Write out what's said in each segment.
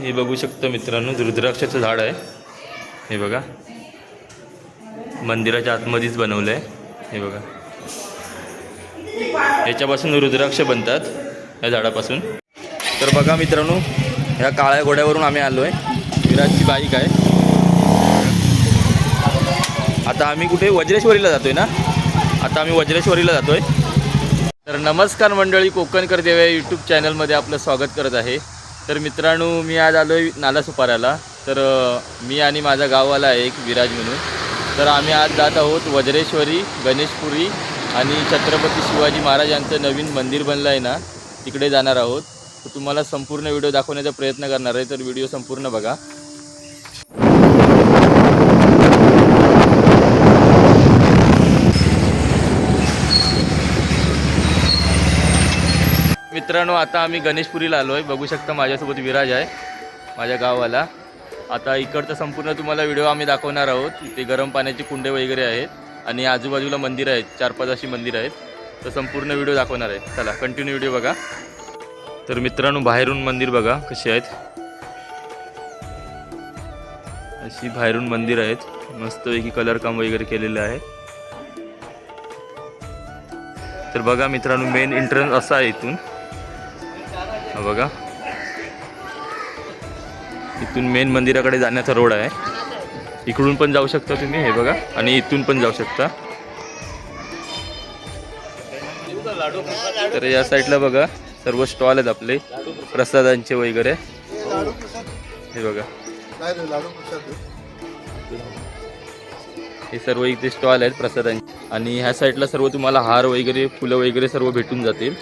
हे बघू शकतो मित्रांनो रुद्राक्षाचं झाड आहे. हे बघा. मंदिराच्या आतमध्येच बनवलं आहे हे बघा. याच्यापासून रुद्राक्ष बनतात या झाडापासून. तर बघा मित्रांनो ह्या काळ्या घोड्यावरून आम्ही आलो आहे विराजची बाईक आहे. आता आम्ही कुठे वज्रेश्वरीला जातो आहे ना? आता आम्ही वज्रेश्वरीला जातो आहे तर नमस्कार मंडळी कोकणकर देव या यूट्यूब चॅनलमध्ये आपलं स्वागत करत आहे. तर मित्रांनो मी आज आलो आहे नालासुपाऱ्याला तर मी आणि माझा गाववाला आहे एक विराज म्हणून. तर आम्ही आज जात आहोत वज्रेश्वरी गणेशपुरी आणि छत्रपती शिवाजी महाराज यांचं नवीन मंदिर बनलं आहे ना तिकडे जाणार आहोत. तर तुम्हाला संपूर्ण व्हिडिओ दाखवण्याचा प्रयत्न करणार आहे तर व्हिडिओ संपूर्ण बघा. मित्रांनो आता आम्ही गणेशपुरीला आलो आहे बघू शकता माझ्यासोबत विराज आहे माझ्या गावाला आता इकडचा संपूर्ण तुम्हाला व्हिडिओ आम्ही दाखवणार आहोत. इथे गरम पाण्याचे कुंडे वगैरे आहेत आणि आजूबाजूला मंदिरं आहेत चार पाच अशी मंदिरं आहेत. तर संपूर्ण व्हिडिओ दाखवणार आहे. चला कंटिन्यू व्हिडिओ बघा. तर मित्रांनो बाहेरून मंदिर बघा कशी आहेत. अशी बाहेरून मंदिर आहेत. मस्तपैकी कलर काम वगैरे केलेलं आहे. तर बघा मित्रांनो मेन एंट्रन्स असा आहे इथून. बघा. इथून मेन मंदिराकडे जाण्याचा रोड आहे. इकडून पण जाऊ शकता तुम्ही हे बघा. आणि इथून पण जाऊ शकता. तर या साईडला बघा सर्व स्टॉल आहेत आपले प्रसादांचे वगैरे. हे बघा. हे सर्व इथे स्टॉल आहेत प्रसादांचे. आणि ह्या साईडला सर्व तुम्हाला हार वगैरे फुलं वगैरे सर्व भेटून जातील.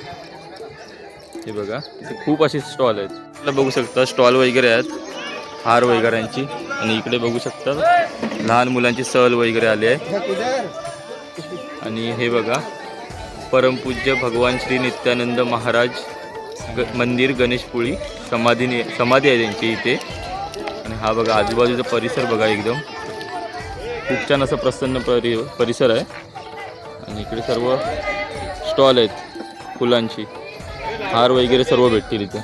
हे बघा इथे खूप असे स्टॉल आहेत. बघू शकता स्टॉल वगैरे आहेत हार वगैरेंची आणि इकडे बघू शकता लहान मुलांची सहल वगैरे आली आहे. आणि हे बघा परमपूज्य भगवान श्री नित्यानंद महाराज ग मंदिर गणेशपुळी समाधी समाधी आहे त्यांची इथे. आणि हा बघा आजूबाजूचा परिसर बघा एकदम. खूप छान असं प्रसन्न परि परिसर आहे. आणि इकडे सर्व स्टॉल आहेत फुलांची. हार वगैरे सर्व भेटतील इथे.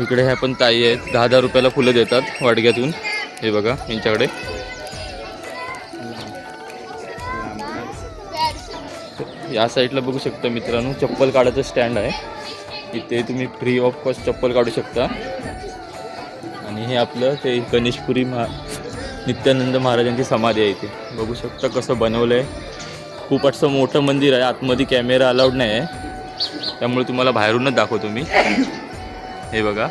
इकडे ह्या पण ताई आहेत. दहा दहा रुपयाला फुलं देतात वाडग्यातून. हे बघा यांच्याकडे. या साईडला बघू शकता मित्रांनो चप्पल काढायचं स्टँड आहे. इथे तुम्ही फ्री ऑफ कॉस्ट चप्पल काढू शकता. आणि हे आपलं ते गणेशपुरी महा नित्यानंद महाराजांची समाधी आहे इथे. बघू शकता कसं बनवलं आहे खूप असं मोठं मंदिर आहे. आतमध्ये कॅमेरा अलाउड नाही आहे त्यामुळे तुम्हाला बाहेरूनच दाखवतो मी. हे बघा.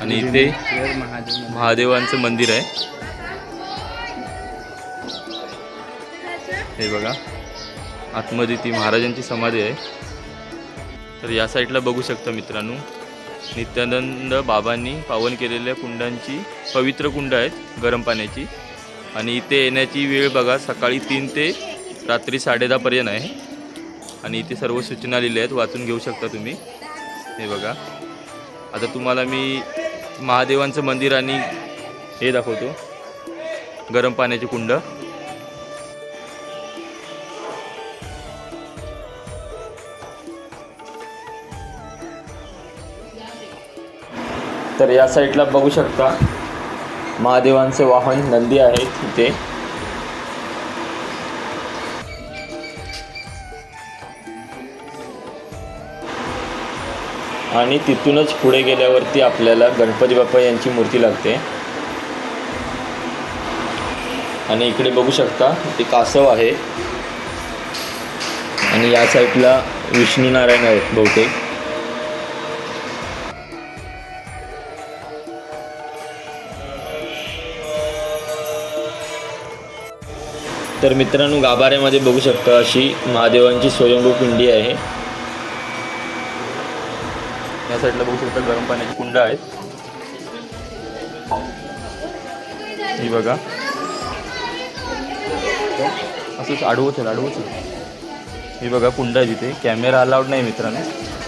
आणि इथे महादेवांचं मंदिर आहे. हे बघा. आतमध्ये ती महाराजांची समाधी आहे. तर या साईडला बघू शकता मित्रांनो. नित्यानंद बाबांनी पावन केलेल्या कुंडांची पवित्र कुंड आहेत गरम पाण्याची. आणि इथे येण्याची वेळ बघा सकाळी तीन ते रात्री साडेदहापर्यंत आहे. आणि इथे सर्व सूचना लिहिल्या आहेत वाचून घेऊ शकता तुम्ही. हे बघा. आता तुम्हाला मी महादेवांचं मंदिर आणि हे दाखवतो. गरम पाण्याचे कुंड. तर या साईडला बघू शकता. महादेवांचे वाहन नंदी आहेत इथे. आणि तिथूनच पुढे गेल्यावरती आपल्याला गणपती बाप्पा यांची मूर्ती लागते. आणि इकडे बघू शकता ते कासव आहे. आणि या साईडला विष्णू नारायण आहेत बहुतेक. तर मित्रांनो गाभाऱ्यामध्ये बघू शकता अशी महादेवांची स्वयंभू पिंडी आहे. साईडला बघू शकता गरम पाण्याची कुंड आहेत ही बघा. असंच अडवत आहे अडवत आहे ही बघा कुंड आहे तिथे. कॅमेरा अलाउड नाही मित्रांनो.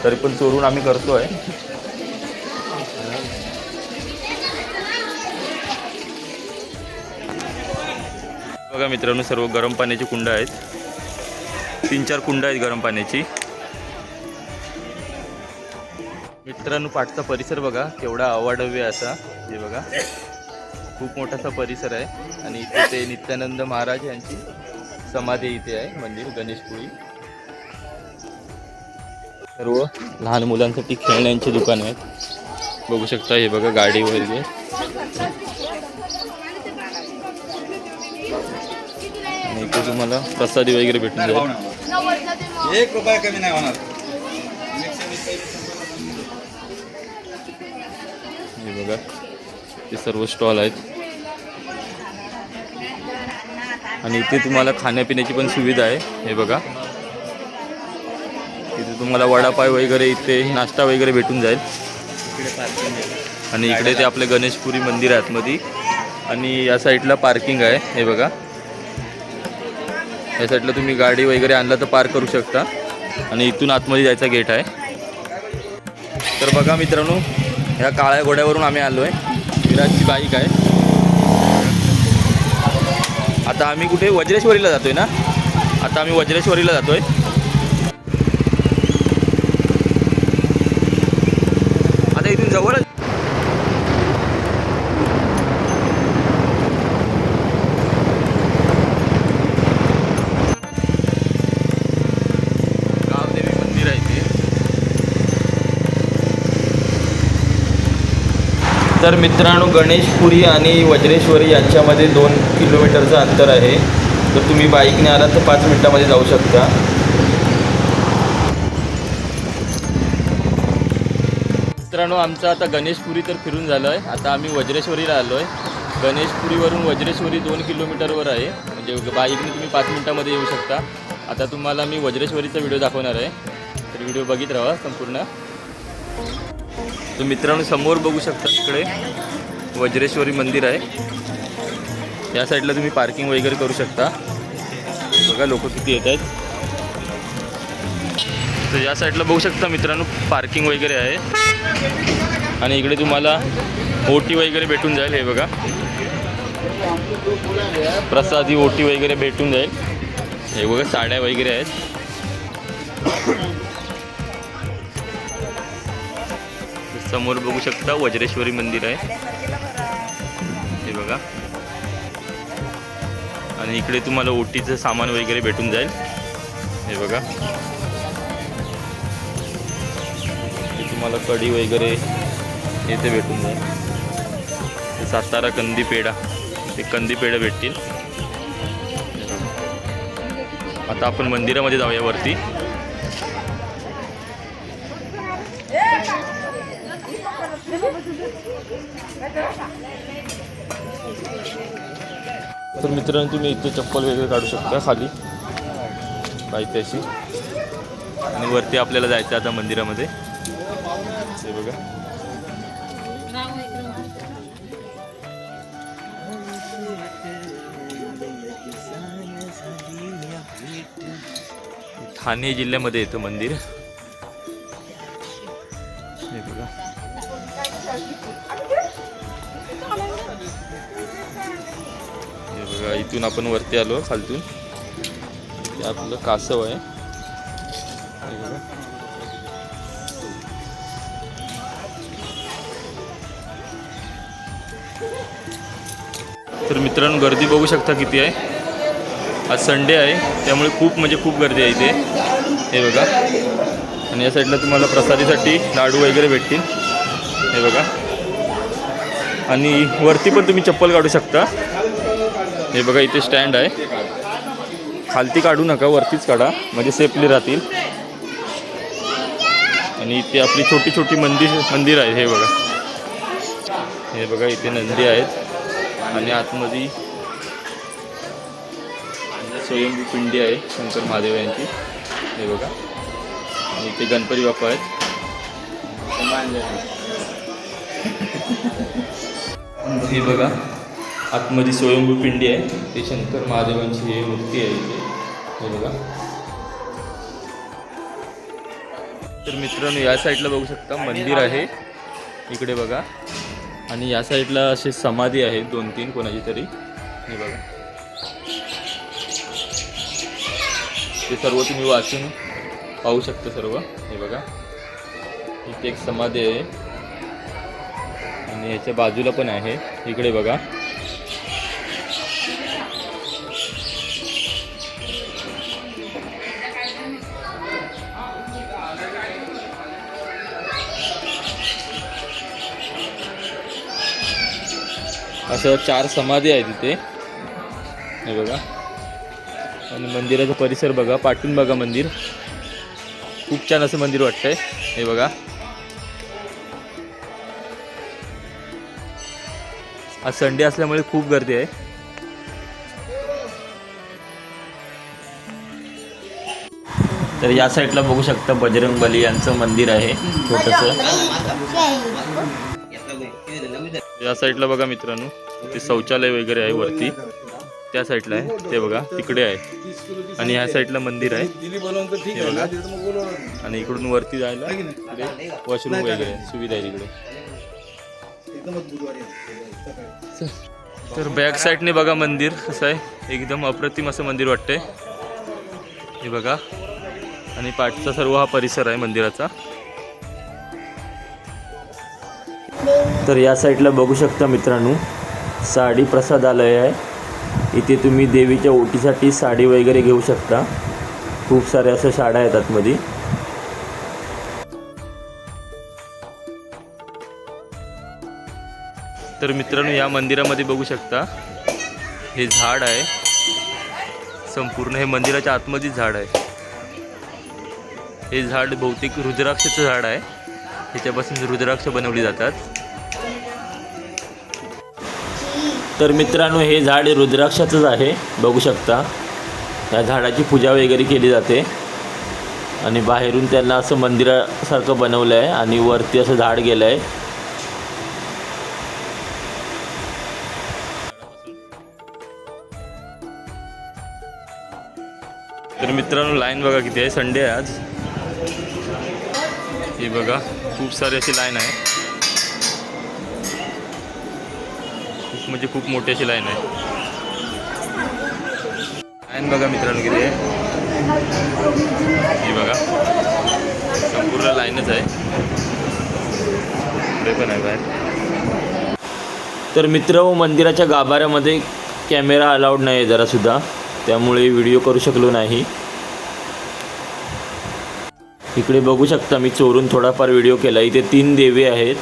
तरी पण चोरून आम्ही करतो आहे बघा मित्रांनो सर्व गरम पाण्याची कुंड आहेत. तीन चार कुंड आहेत गरम पाण्याची. मित्रांनो पाठचा परिसर बघा केवढा अवाढव्य असा. हे बघा खूप मोठासा परिसर आहे. आणि इथे ते नित्यानंद महाराज यांची समाधी इथे आहे मंदिर गणेशपुरी. सर्व लहान मुलांसाठी खेळण्यांची दुकान आहेत. बघू शकता हे बघा गाडी वगैरे. आणि इथे तुम्हाला प्रसादी वगैरे भेटून जाईल. एक रुपया कमी नाही होणार. हे बघा ते सर्व स्टॉल आहेत. आणि इथे तुम्हाला खाण्यापिण्याची पण सुविधा आहे हे बघा. इथे तुम्हाला वडापाव वगैरे इथे नाश्ता वगैरे भेटून जाईल. आणि इकडे ते आपले गणेशपुरी मंदिर आहे आतमध्ये आणि या साईडला पार्किंग आहे हे बघा. या साईडला तुम्ही गाडी वगैरे आणला तर पार्क करू शकता. आणि इथून आतमध्ये जायचा गेट आहे. तर बघा मित्रांनो ह्या काळ्या घोड्यावरून आम्ही आलो आहे विराजची बाईक आहे. आता आम्ही कुठे वज्रेश्वरीला जातो आहे ना? आता आम्ही वज्रेश्वरीला जातो आहे तर मित्रांनो गणेशपुरी आणि वज्रेश्वरी यांच्यामध्ये दोन किलोमीटरचं अंतर आहे. तर तुम्ही बाईकने आलात तर पाच मिनटामध्ये जाऊ शकता. मित्रांनो आमचं आता गणेशपुरी तर फिरून झालं आहे आता आम्ही वज्रेश्वरीला आलो आहे गणेशपुरीवरून वज्रेश्वरी दोन किलोमीटरवर आहे. म्हणजे बाईकने तुम्ही पाच मिनटामध्ये येऊ शकता. आता तुम्हाला मी वज्रेश्वरीचा व्हिडिओ दाखवणार आहे. तर व्हिडिओ बघित राहा संपूर्ण. तर मित्रांनो समोर बघू शकता तिकडे वज्रेश्वरी मंदिर आहे. या साईडला तुम्ही पार्किंग वगैरे करू शकता. बघा लोक किती येत आहेत. तर या साईडला बघू शकता मित्रांनो पार्किंग वगैरे आहे. आणि इकडे तुम्हाला ओटी वगैरे भेटून जाईल हे बघा. प्रसादी ओटी वगैरे भेटून जाईल. हे बघा साड्या वगैरे आहेत. समोर बघू शकता वज्रेश्वरी मंदिर आहे. हे बघा. आणि इकडे तुम्हाला ओटीचं सामान वगैरे भेटून जाईल. हे बघा. तुम्हाला कढी वगैरे येथे भेटून जाईल. सातारा कंदी पेढा ते कंदी पेढा भेटतील आता आपण मंदिरामध्ये जाऊया वरती. तर मित्रांनो तुम्ही इथे चप्पल वगैरे काढू शकता खाली. माहिती अशी आणि वरती आपल्याला जायचं आता मंदिरामध्ये. हे बघा. ठाणे जिल्ह्यामध्ये येतं मंदिर. हे बघा. बघा इथून आपण वरती आलो खालतून. ते आपलं कासव आहे. तर मित्रांनो गर्दी बघू शकता किती आहे. आज संडे आहे त्यामुळे खूप म्हणजे खूप गर्दी आहे इथे. हे बघा. आणि या साईडला तुम्हाला प्रसादीसाठी लाडू वगैरे भेटतील. हे बघा. आणि वरती पण तुम्ही चप्पल काढू शकता. हे बघा इथे स्टँड आहे. खालती काढू नका वरतीच काढा. म्हणजे सेफली राहतील. आणि इथे आपली छोटी छोटी मंदिर मंदिर आहेत हे बघा. हे बघा इथे नंदी आहेत. आणि आतमध्ये स्वयंभू पिंडी आहे शंकर महादेव यांची. हे बघा. आणि इथे गणपती बाप्पा आहेत. हे बघा. आतमध्ये स्वयंभू पिंडी आहे. ते शंकर महादेवांची हे मूर्ती आहे इथे. हे बघा. तर मित्रांनो या साईडला बघू शकता मंदिर आहे. इकडे बघा. आणि या साईडला असे समाधी आहेत दोन तीन कोणाची तरी. हे बघा. ते सर्व तुम्ही वाचून पाहू शकता सर्व. हे बघा. इथे एक समाधी आहे. आणि याच्या बाजूला पण आहे. इकडे बघा. असं चार समाधी आहे तिथे हे बघा. आणि मंदिराचा परिसर बघा पाठून बघा मंदिर. खूप छान असं मंदिर वाटतंय. हे बघा. आज संडे असल्यामुळे खूप गर्दी आहे. तर या साईडला बघू शकता बजरंग बली यांचं मंदिर आहे. छोटंसं. या साईडला बघा मित्रांनो ते शौचालय वगैरे आहे वरती. त्या साईडला आहे. ते बघा तिकडे आहे. आणि ह्या साईडला मंदिर आहे. बघा. आणि इकडून वरती जायला तिकडे वॉशरूम वगैरे सुविधा आहे तिकडे. तर बॅक साईडने बघा मंदिर कसं आहे. एकदम अप्रतिम असं मंदिर वाटतंय. हे बघा. आणि पाठचा सर्व हा परिसर आहे मंदिराचा. तर या साईडला बघू शकता मित्रांनो साडी प्रसादालय आहे. इथे तुम्ही देवीच्या ओटीसाठी साडी वगैरे घेऊ शकता. खूप साऱ्या अशा साड्या आहेत आतमध्ये. तर मित्रांनो या मंदिरामध्ये बघू शकता हे झाड आहे. संपूर्ण हे मंदिराच्या आतमध्येच झाड आहे. हे झाड बहुतेक रुद्राक्षाचं झाड आहे. ह्याच्यापासून रुद्राक्ष बनवली जातात. तर मित्रांनो हे झाड रुद्राक्षाचंच आहे. बघू शकता. या झाडाची पूजा वगैरे केली जाते. आणि बाहेरून त्यांना असं मंदिरासारखं बनवलं आहे आणि वरती असं झाड गेलं आहे तर मित्रांनो लाईन बघा किती आहे. संडे आहे आज. हे बघा खूप सारी अशी लाईन आहे. म्हणजे खूप मोठी अशी लाईन आहे. लाईन बघा मित्रांनो किती आहे. ही बघा. संपूर्ण लाईनच आहे. पुढे पण आहे बाहेर. तर मित्र व मंदिराच्या गाभाऱ्यामध्ये कॅमेरा अलाउड नाही आहे जरासुद्धा. त्यामुळे व्हिडिओ करू शकलो नाही. इकडे बघू शकता मी चोरून थोडाफार व्हिडिओ केला. इथे तीन देवी आहेत.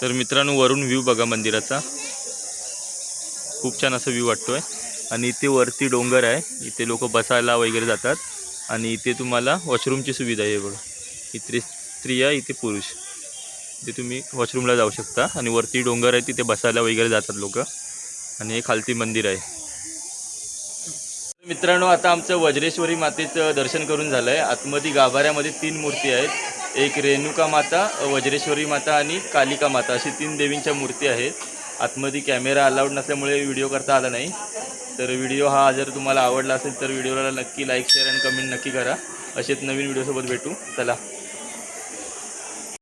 तर मित्रांनो वरून व्ह्यू बघा मंदिराचा. खूप छान असा व्ह्यू वाटतोय. आणि इथे वरती डोंगर आहे. इथे लोक बसायला वगैरे जातात. आणि इथे तुम्हाला वॉशरूमची सुविधा आहे बघा. इथे स्त्रिया इथे पुरुष. इथे तुम्ही वॉशरूमला जाऊ शकता. आणि वरती डोंगर आहे तिथे बसायला वगैरे जातात लोक. आणि हे खालती मंदिर आहे. मित्रांनो आता आमचं वज्रेश्वरी मातेचं दर्शन करून झालं आहे आतमध्ये गाभाऱ्यामध्ये तीन मूर्ती आहेत. एक रेणुका माता वज्रेश्वरी माता आणि कालिका माता अशी तीन देवींच्या मूर्ती आहेत. आतमध्ये कॅमेरा अलाउड नसल्यामुळे व्हिडिओ करता आला नाही. तर व्हिडिओ हा जर तुम्हाला आवडला असेल तर व्हिडिओला नक्की लाईक शेअर आणि कमेंट नक्की करा. असेच नवीन व्हिडिओसोबत भेटू. चला.